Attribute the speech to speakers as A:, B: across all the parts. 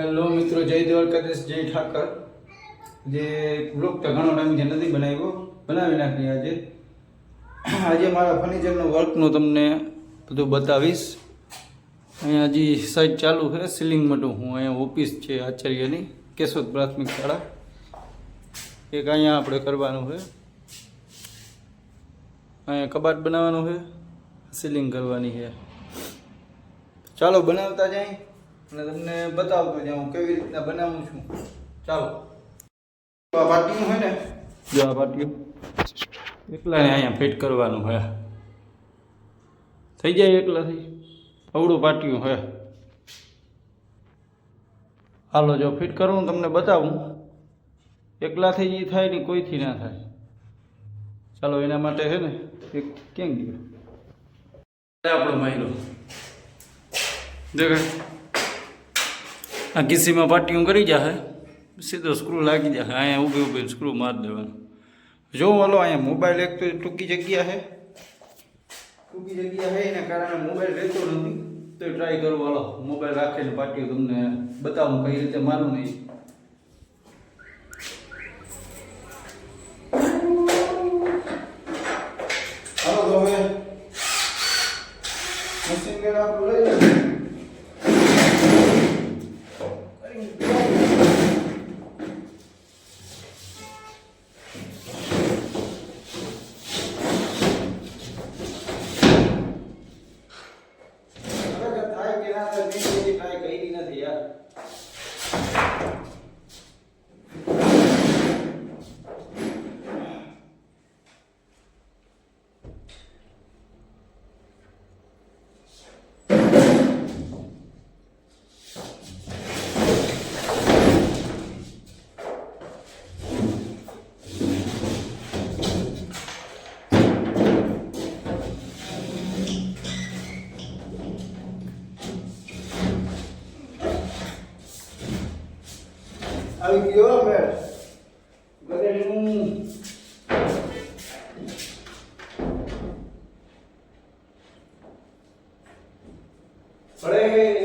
A: Hello મિત્રો, જય દ્વારકાધીશ જય ઠાકર. જે બ્લોક તો ઘણો ટાઈમથી નથી બનાવ્યો, બનાવી નાખી આજે. આજે મારા ફર્નિચરનો વર્કનું તમને બધું બતાવીશ. અહીંયા હજી સાઈડ ચાલુ છે સીલિંગ માટે. હું અહીંયા ઓફિસ છે, આચાર્યની, કેશોદ પ્રાથમિક શાળા. એક અહીંયા આપણે કરવાનું છે. અહીંયા કબાટ બનાવવાનું છે સીલિંગ કરવાની છે. ચાલો, બનાવતા જાય અને તમને બતાવતો જાઉં હું કેવી રીતના બનાવું છું. ચાલો. આ પાટિયું હોય ને? જો આ પાટિયું એકલાને અહીંયા ફિટ કરવાનું હોય. થઈ જાય એકલાથી અવડું પાટિયું હોય. હાલો જો ફિટ કરું તમને બતાવું. એકલાથી જે થાય ને કોઈથી ના થાય. ચાલો એના માટે છે ને એક ક્યાં ગયો? આપણો માહિલો દેખાય? આ કિસ્સીમાં પાટિયું કરી જાહે સીધો સ્ક્રૂ લાગી જશે અહીંયા ઊભી ઊભી સ્ક્રૂ મારી દેવાનું જો હલો અહીંયા મોબાઈલ એક તો ટૂંકી જગ્યા છે ટૂંકી જગ્યા છે એના કારણે મોબાઈલ રહેતો નથી તો ટ્રાય કરું હાલો મોબાઈલ રાખીને પાટિયું તમને બતાવું કઈ રીતે મારું નહીં હાલો તો હવે મશીન ગેર આપણું લઈ things પડે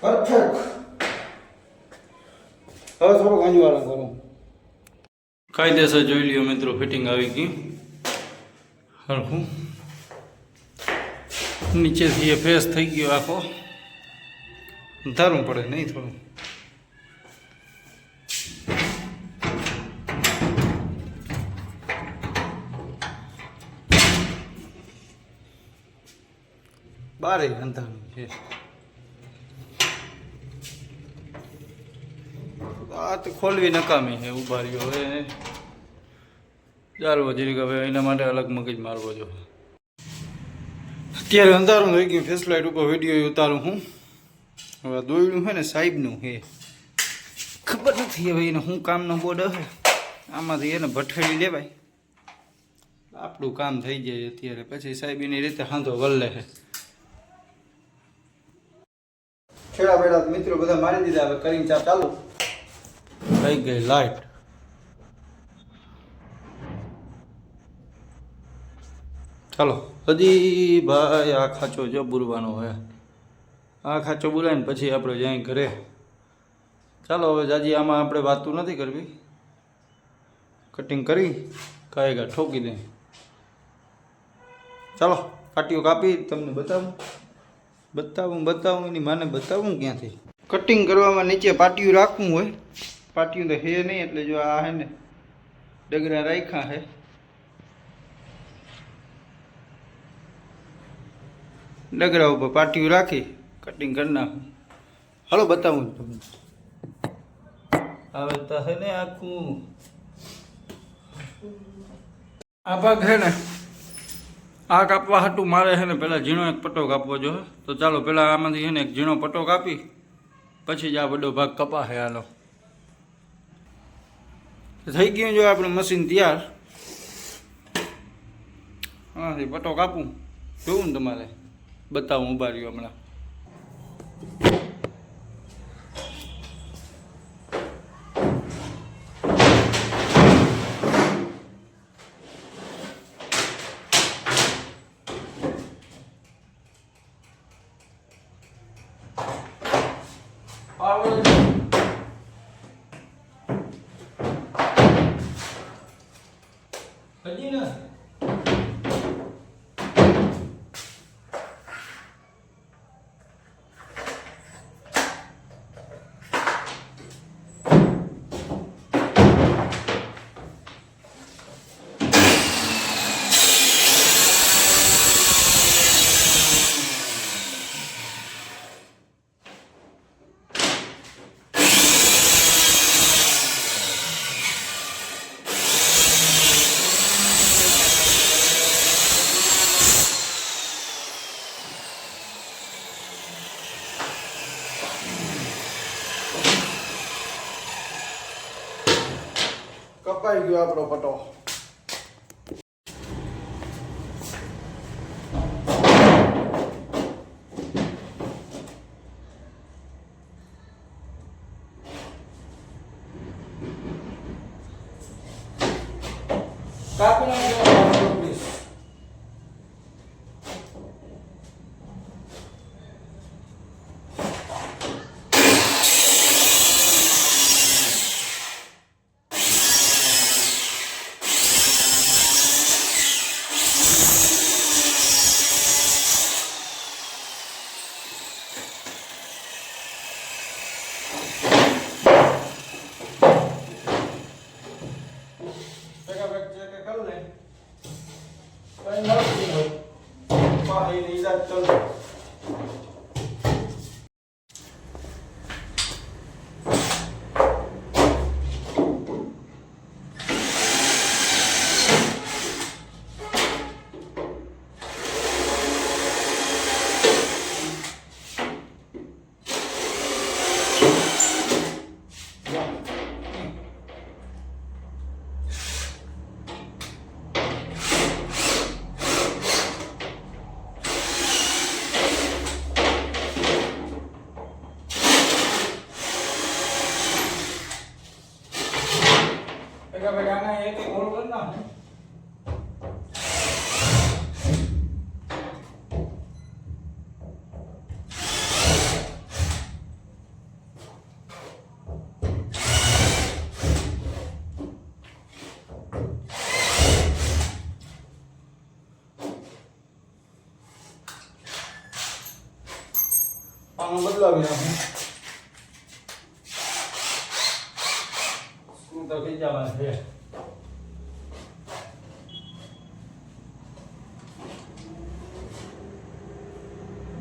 A: પરફેક્ટ હવે થોડુંક ગંજવાળા કરું. કાયદેસર જોઈ લ્યો મિત્રો ફિટિંગ આવી ગયું હરખું. નીચેથી એ ફેસ થઈ ગયો આખો. ધારવું પડે નહીં થોડું. બારે અંધારું છે આ તો ખોલવી નકામી છે ઊભા રહ્યો હવે ચાલવો જરીક, હવે એના માટે અલગ મગજ મારવો જો. અત્યારે અંધારું થઈ ગયું ફેસલાઇટ ઉપર વીડિયો ઉતારું હું. હવે દોયડું છે ને, સાહેબનું છે. ખબર નથી હવે એને શું કામનો બોર્ડ હશે. આમાંથી એને ભઠેડી લેવાય. આપણું કામ થઈ જાય અત્યારે. પછી સાહેબ એની રીતે હાંધો વલ્લે છે. ખેડા બેડા મિત્રો બધા મારી દીધા, હવે કરીને ચા ચાલુ થઈ ગઈ લાઈટ. ચાલો હજી ભાઈ આ ખાચો જો બુરવાનો હોય આ ખાચો બુરાય પછી આપણે જાય ઘરે. ચાલો હવે જાજી, આમાં આપણે વાતું નથી કરવી. કટિંગ કરી કાયગા ઠોકી દે. ચાલો, કાટીઓ કાપી, તમને બતાવું. બતાવું બતાવું, એની માને બતાવું ક્યાંથી? કટિંગ કરવામાં નીચે પાટિયું રાખવું હોય. પાટિયું તો હે નહીં એટલે જો આ હે ને ડગરા રાખ્યા હે. ડગરા ઉપર પાટિયું રાખી કટિંગ કરી નાખું. હાલો બતાવું તમને. હવે તો હે ને આખું. આ ભાગ છે ને આ કાપવા હાટું મારે છે ને પહેલાં ઝીણો એક પટ્ટો કાપવો જોઈએ તો ચાલો પહેલાં આમાંથી છે ને એક ઝીણો પટ્ટો કાપી પછી જ આ બધો ભાગ કપાશે હાલો થઈ ગયું જો આપણું મશીન તૈયાર. હા એ પટ્ટો કાપું જોવું ને તમારે? બતાવું ઊભા રહ્યો હમણાં. હજી ના કપાઈ ગયો આપણો પટો કાપી નાખજો tanto બદલાવી નાખું તો થઈ જવાનું છે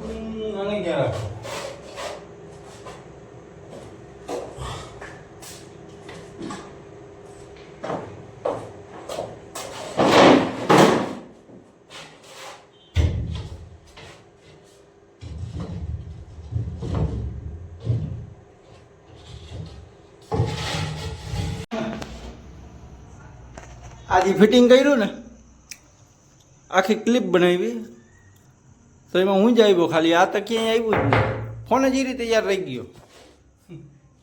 A: હમ, આને ક્યાં રાખો આજે ફિટિંગ કર્યું ને, આખી ક્લિપ બનાવી. તો એમાં હું જ આવ્યો ખાલી, આ તો ક્યાંય આવ્યું જ નહીં. ફોન જ એ રીતે યાર રહી ગયો.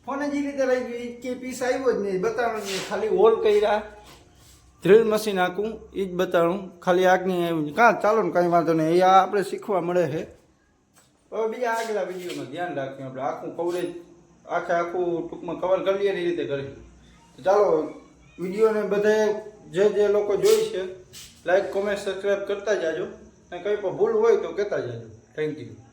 A: ફોન જ એ રીતે રહી ગયો કે પીસ આવ્યો જ નહીં, બતાવવાનું નહીં, ખાલી હોલ કર્યા. ડ્રિલ મશીન આખું એ જ બતાવું. ખાલી આગની આવ્યું કાં, ચાલો ને કાંઈ વાંધો નહીં, એ આ આપણે શીખવા મળે છે. હવે બીજા આગલા વિડીયોમાં ધ્યાન રાખીએ આપણે, આખું કવરેજ આખે આખું ટૂંકમાં કવર કરી લઈએ એ રીતે કરીએ તો ચાલો વિડીયોને બધાએ જે જે લોકો જોઈ છે લાઈક કોમેન્ટ સબસ્ક્રાઈબ કરતા જાજો. અને કંઈ પણ ભૂલ હોય તો કહેતા જાજો. Thank you